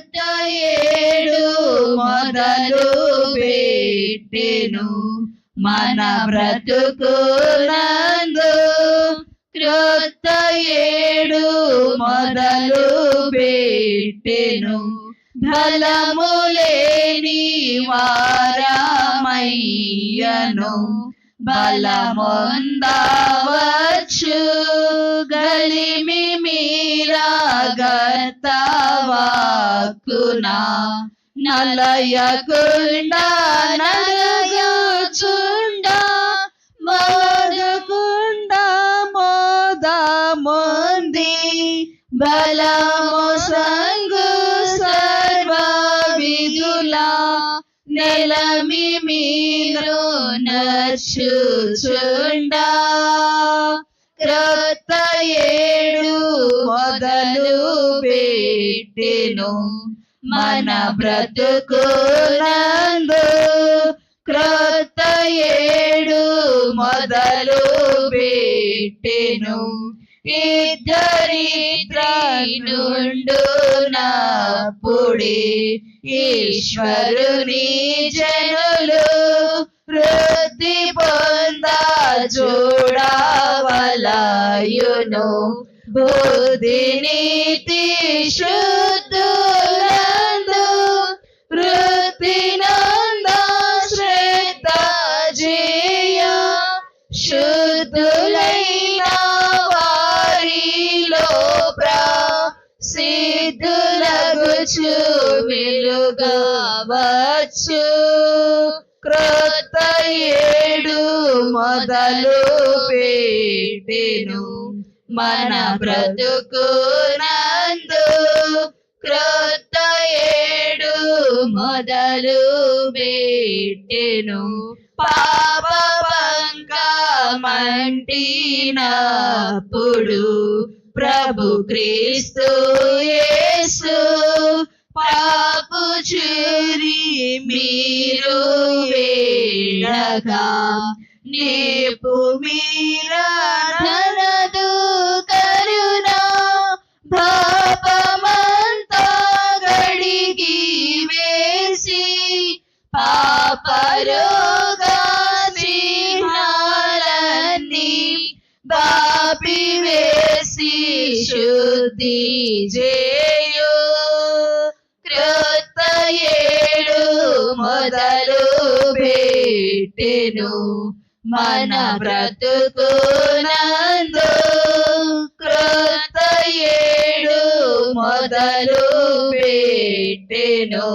క్రొత్త ఏడు మొదలు పెట్టెను. మన బ్రతుకునందు క్రొత్త ఏడు మొదలు పెట్టెను. ఫలము లేని వారమయ్యను. బలమొందా నలయకుండా నలయుచుండ మోదకుండా మోదముంది బలము సంగు సర్వ విధులా నెలమి మీరు నచ్చుచుండా క్రొత్త ఏడు మొదలు పెట్టెను. మన బ్రతుకునందు క్రొత్త ఏడు మొదలు పెట్టెను. ఇద్దరిద్రుండు నాపుడే ఈశ్వరుని జనులు వృద్ధి పొంద చూడవలయును. బుద్ధి నీతి శుద్ధులైన వారిలో ప్రసిద్ధులగుచు వెలుగవచ్చు. క్రొత్త ఏడు మొదలు పెట్టెను. మన బ్రతుకునందు క్రొత్త ఏడు మొదలు పెట్టెను. పాప మంటినప్పుడు ప్రభు క్రీస్తు యేసు పాపు చూరి మీరు వేడగా నేపు మీరా ధనదు కరుణ పాపమంతా గడిగి వేసి పాపరో పివేసి శుద్ధి చేయు క్రొత్త ఏడు మొదలు పెట్టెను. మన బ్రతుకునందు క్రొత్త ఏడు మొదలు పెట్టెను.